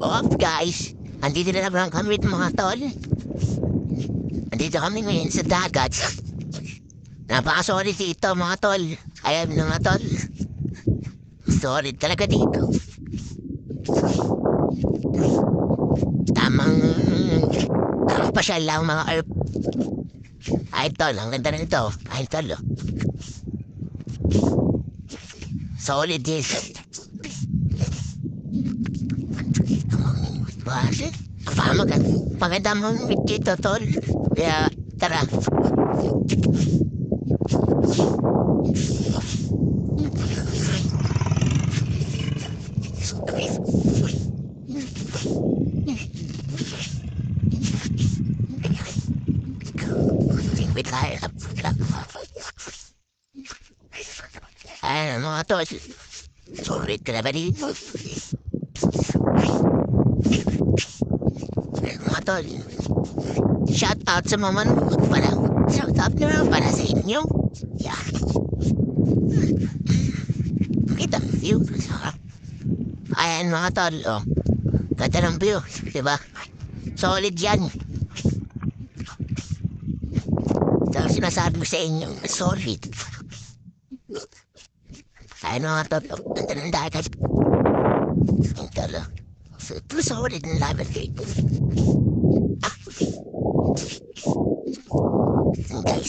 Off guys, andito na naman kami mga tol. Andito kami ngayon sa dagat. Napaka-solid dito mga tol. Ayan mga tol. Solid talaga dito. Tamang... Tamang pasyal lang mga herb. Ay tol, ang ganda na nito. Ay tol oh. Solid this. Bakit? Pa, maganda, maganda mong dito, tol. Kaya, tara. Wait tayo. Ay, mga tol. Solid ka na ba dito? mga tol. Shout out sa mga manood para. Shout out naman para sa inyo. Yeah. Kita ang view. Ayan mga tol. Oh. Ganda ng view. Diba? Solid yan. Ito ang sinasabi ko sa inyo. Solid. Ayan mga tol. Oh. Ganda ng dagat. Ang tol. oh. So, solid ng laban dito.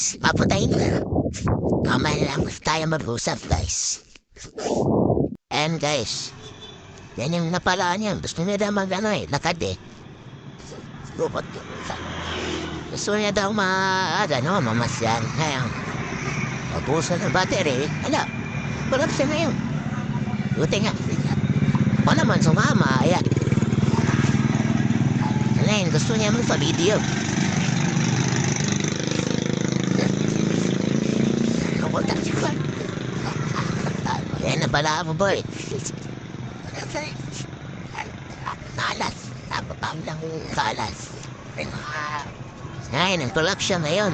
Guys, papuntahin na. Kamay lang tayo mag-usap, guys. And guys, yan yung napalaan yan. Gusto daw mag ano eh, lakad eh. Robot ko. Gusto niya daw ma, ano, mamasyan. Ngayon, mabusan ng battery. Ano, walang siya na yun. Buti nga. O naman, sumama. Ayan. Ngayon, gusto niya mo sa video. Pupunta siya. Yan na pala mo, boy. Kalas. Napapam lang kalas. Ngayon, ang collection na yun.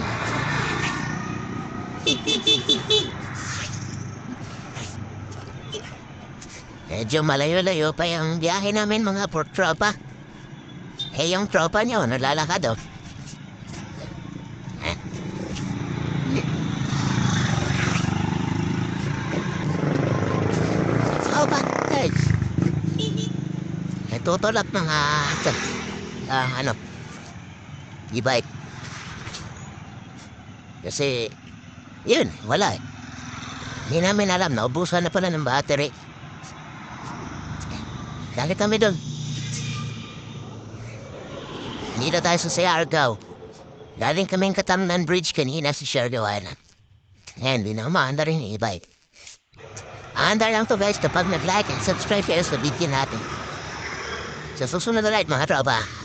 Medyo malayo-layo pa yung biyahe namin mga por tropa. Eh, yung tropa niyo, nalalakad oh. Eh. Tropa, guys. Natutulak mga... Ah, ano? E-bike. Kasi, yun, wala eh. Hindi namin alam, naubusan na pala ng battery. Dali kami doon. Dito tayo sa Siargao. Galing kaming Katamnan Bridge kanina sa Siargao Island. Ngayon, di na rin e-bike. Aandar lang to guys kapag nag-like and subscribe kayo sa video natin. Sa susunod na light mga tropa.